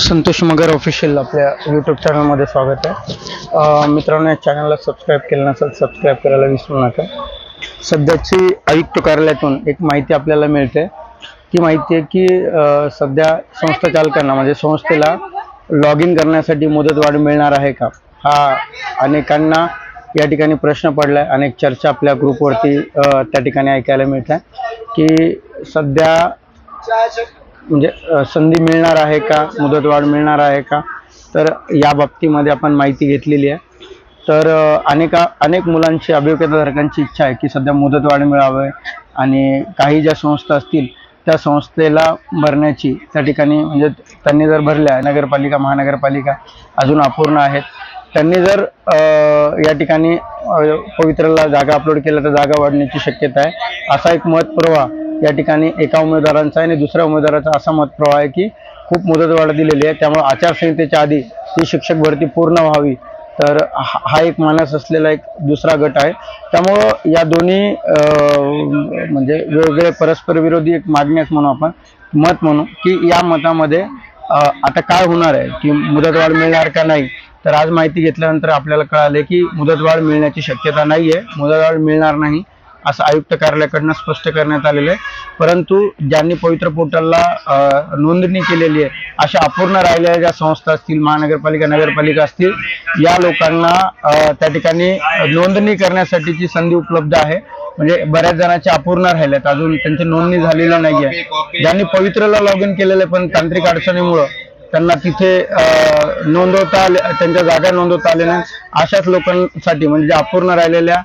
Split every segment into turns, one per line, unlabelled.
Santosh Magar official आपल्या YouTube चॅनलमध्ये स्वागत आहे. मित्रांनो या चॅनलला सबस्क्राईब केलं नसेल सबस्क्राईब करायला विसरू नका. सध्याची आयुक्त कार्यालयातून एक माहिती आपल्याला मिळते. ती माहिती आहे की सध्या संस्था चालकांना म्हणजे संस्थेला लॉग इन करण्यासाठी मुदतवाढ मिळणार आहे का? हा अनेकांना या ठिकाणी प्रश्न पडलाय. अनेक चर्चा आपल्या ग्रुपवरती त्या ठिकाणी ऐकायला मिळत आहे की सध्या म्हणजे संधी मिळणार आहे का? मुदतवाढ मिळणार आहे का? तर या बाबतीमध्ये आपण माहिती घेतलेली आहे. तर अनेका अनेक मुलांची अभियोग्यताधारकांची इच्छा आहे की सध्या मुदतवाढ मिळावे आणि काही ज्या संस्था असतील त्या संस्थेला भरण्याची त्या ठिकाणी म्हणजे त्यांनी जर भरल्या नगरपालिका महानगरपालिका अजून अपूर्ण आहेत त्यांनी जर या ठिकाणी पवित्रला जागा अपलोड केल्या तर जागा वाढण्याची शक्यता आहे. असा एक मत प्रवाह या ठिकाणी एका उमेदवारांचा आणि दुसऱ्या उमेदवाराचा असा मत प्रवाह आहे की खूप मुदतवाढ दिलेली आहे. त्यामुळे आचारसंहितेच्या आधी ही शिक्षक भरती पूर्ण व्हावी. तर हा हा एक मानस असलेला एक दुसरा गट आहे. त्यामुळं या दोन्ही म्हणजे वेगवेगळे परस्पर विरोधी एक मागण्यास म्हणू आपण मत म्हणू की या मतामध्ये आता काय होणार आहे? की मुदतवाढ मिळणार का नाही? तर आज माहिती घेतल्यानंतर आपल्याला कळाले की मुदतवाढ मिळण्याची शक्यता नाही आहे मुदतवाढ मिळणार नाही. असं आयुक्त कार्यालयाकडनं स्पष्ट करण्यात आलेलं आहे. परंतु ज्यांनी पवित्र पोर्टलला नोंदणी केलेली आहे अशा अपूर्ण राहिलेल्या ज्या संस्था असतील महानगरपालिका नगरपालिका असतील या लोकांना त्या ठिकाणी नोंदणी करण्यासाठीची संधी उपलब्ध आहे म्हणजे बऱ्याच जणांच्या अपूर्ण राहिल्यात अजून त्यांची नोंदणी झालेली नाही आहे ज्यांनी पवित्रला लॉग इन केलेलं आहे पण तांत्रिक अडचणीमुळं त्यांना तिथे नोंदवता आले त्यांच्या जागा नोंदवता आल्या नाही. अशाच लोकांसाठी म्हणजे ज्या अपूर्ण राहिलेल्या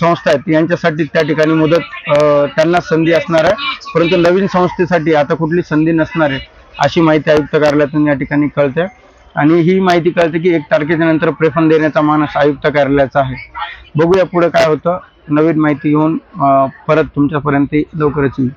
संस्था आहेत यांच्यासाठी त्या ठिकाणी मुदत त्यांना संधी असणार आहे. परंतु नवीन संस्थेसाठी आता कुठली संधी नसणार आहे अशी माहिती आयुक्त कार्यालयातून या ठिकाणी कळते. आणि ही माहिती कळते की एक तारखेच्या नंतर प्रेफन देण्याचा मानस आयुक्त कार्यालयाचा आहे. बघूया पुढे काय होतं. नवीन माहिती घेऊन परत तुमच्यापर्यंत लवकरच येईल.